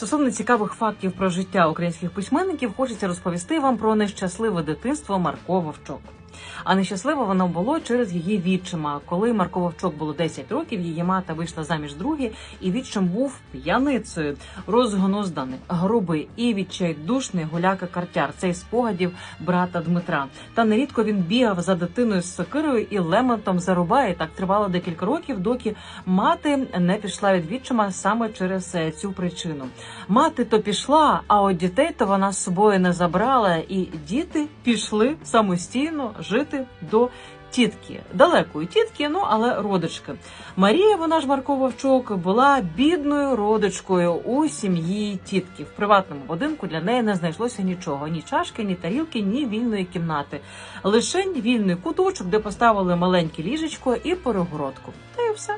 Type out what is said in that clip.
Стосовно цікавих фактів про життя українських письменників, хочеться розповісти вам про нещасливе дитинство Марко Вовчок. А нещасливе воно було через її відчима. Коли Марко Вовчок було 10 років, її мати вийшла заміж другі, і відчим був п'яницею, розгнузданий, грубий і відчайдушний гуляка картяр. Цей спогадів брата Дмитра. Та нерідко він бігав за дитиною з сокирою і лементом зарубає. Так тривало декілька років, доки мати не пішла від відчима саме через е, цю причину. Мати то пішла, а от дітей то вона з собою не забрала, і діти пішли самостійно жити до. Тітки далекої тітки, ну але родички. Марія, вона ж Марко Вовчук, була бідною родичкою у сім'ї тітки. В приватному будинку для неї не знайшлося нічого: ні чашки, ні тарілки, ні вільної кімнати. Лишень вільний куточок, де поставили маленьке ліжечко і перегородку. Та й все.